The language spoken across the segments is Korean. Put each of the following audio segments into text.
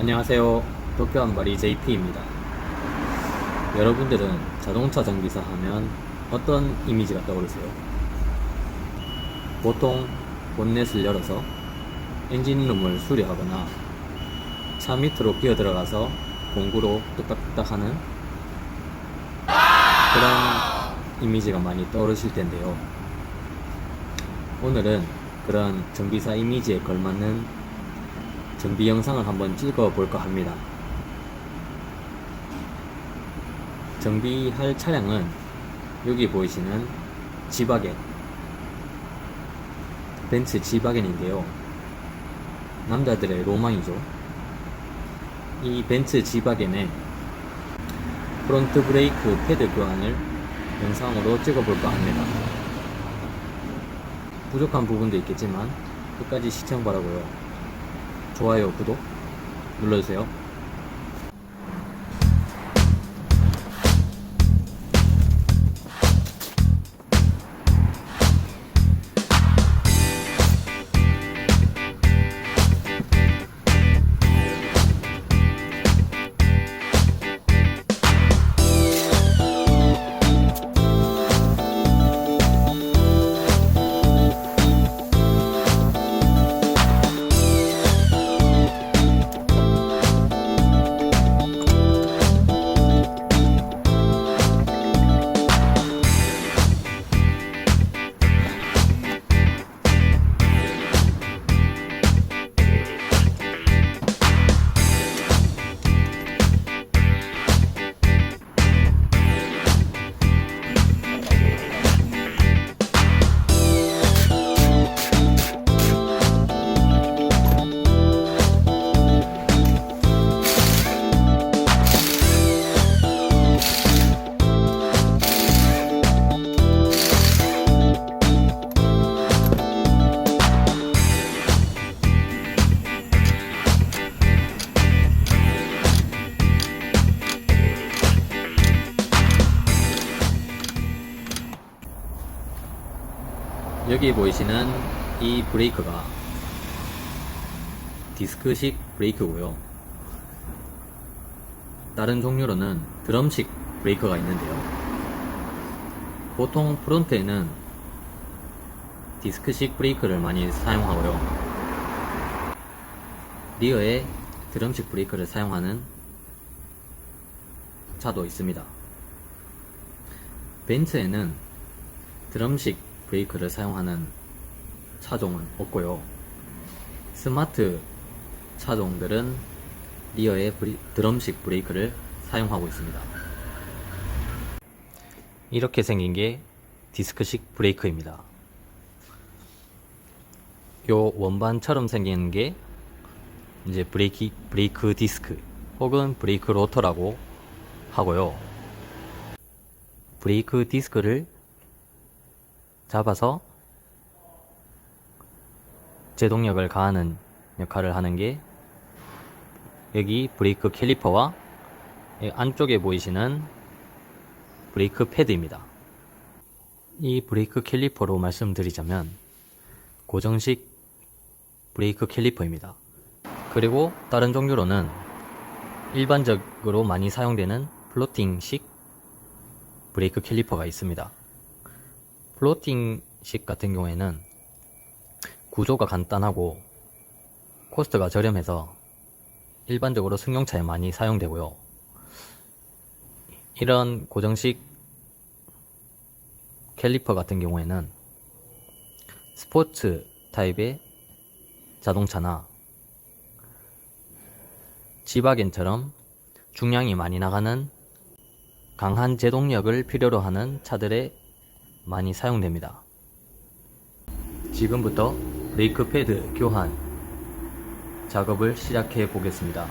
안녕하세요. 도쿄 한바리 JP입니다. 여러분들은 자동차 정비사 하면 어떤 이미지가 떠오르세요? 보통 본넷을 열어서 엔진룸을 수리하거나 차 밑으로 끼어 들어가서 공구로 뚝딱뚝딱 하는 그런 이미지가 많이 떠오르실 텐데요. 오늘은 그런 정비사 이미지에 걸맞는 정비 영상을 한번 찍어 볼까 합니다. 정비할 차량은 여기 보이시는 지바겐 벤츠 지바겐인데요. 남자들의 로망이죠. 이 벤츠 지바겐의 프론트 브레이크 패드 교환을 영상으로 찍어 볼까 합니다. 부족한 부분도 있겠지만 끝까지 시청 바라고요. 좋아요, 구독 눌러주세요. 여기 보이시는 이 브레이크가 디스크식 브레이크고요. 다른 종류로는 드럼식 브레이크가 있는데요. 보통 프론트에는 디스크식 브레이크를 많이 사용하고요. 리어에 드럼식 브레이크를 사용하는 차도 있습니다. 벤츠에는 드럼식 브레이크를 사용하는 차종은 없고요. 스마트 차종들은 리어에 브리- 드럼식 브레이크를 사용하고 있습니다. 이렇게 생긴 게 디스크식 브레이크입니다. 요 원반처럼 생긴 게 이제 브레이크, 브레이크 디스크 혹은 브레이크 로터라고 하고요. 브레이크 디스크를 잡아서 제동력을 가하는 역할을 하는 게 여기 브레이크 캘리퍼와 이 안쪽에 보이시는 브레이크 패드입니다. 이 브레이크 캘리퍼로 말씀드리자면 고정식 브레이크 캘리퍼입니다. 그리고 다른 종류로는 일반적으로 많이 사용되는 플로팅식 브레이크 캘리퍼가 있습니다. 플로팅식 같은 경우에는 구조가 간단하고 코스트가 저렴해서 일반적으로 승용차에 많이 사용되고요. 이런 고정식 캘리퍼 같은 경우에는 스포츠 타입의 자동차나 지바겐처럼 중량이 많이 나가는 강한 제동력을 필요로 하는 차들에 많이 사용됩니다. 지금부터 브레이크 패드 교환 작업을 시작해 보겠습니다.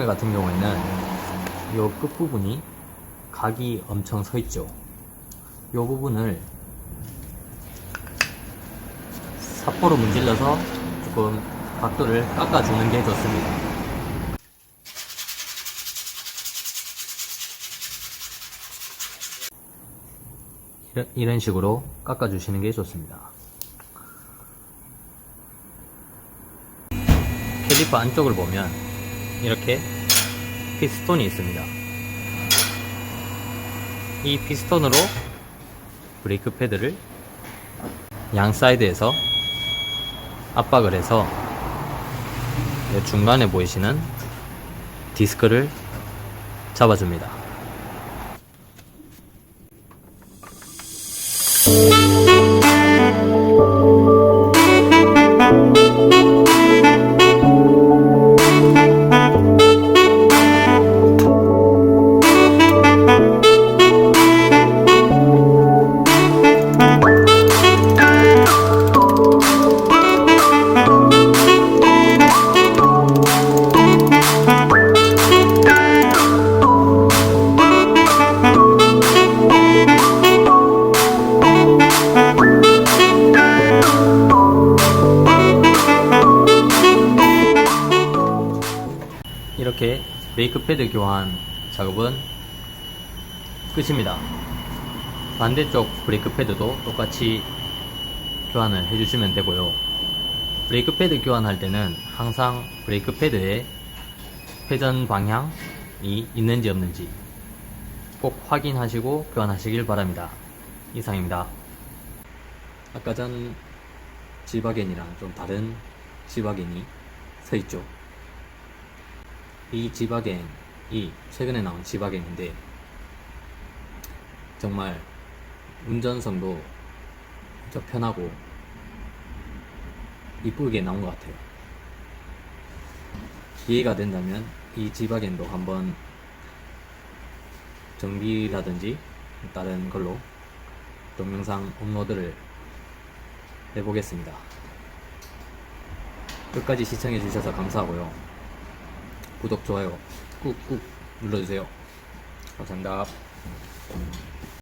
신품에 같은 경우에는 이 끝부분이 각이 엄청 서 있죠. 이 부분을 삿포로 문질러서 조금 각도를 깎아주는 게 좋습니다. 이런, 식으로 깎아주시는 게 좋습니다. 캐리퍼 안쪽을 보면 이렇게 피스톤이 있습니다. 이 피스톤으로 브레이크 패드를 양 사이드에서 압박을 해서 이 중간에 보이시는 디스크를 잡아줍니다. 브레이크 패드 교환 작업은 끝입니다. 반대쪽 브레이크 패드도 똑같이 교환을 해주시면 되고요. 브레이크 패드 교환할 때는 항상 브레이크 패드에 회전 방향이 있는지 없는지 꼭 확인하시고 교환하시길 바랍니다. 이상입니다. 아까 전 지바겐이랑 좀 다른 지바겐이 서 있죠. 이 지바겐이 최근에 나온 지바겐인데 정말 운전성도 진짜 편하고 이쁘게 나온 것 같아요. 기회가 된다면 이 지바겐도 한번 정비라든지 다른 걸로 동영상 업로드를 해보겠습니다. 끝까지 시청해주셔서 감사하고요. 구독, 좋아요 꾹꾹 눌러주세요. 감사합니다.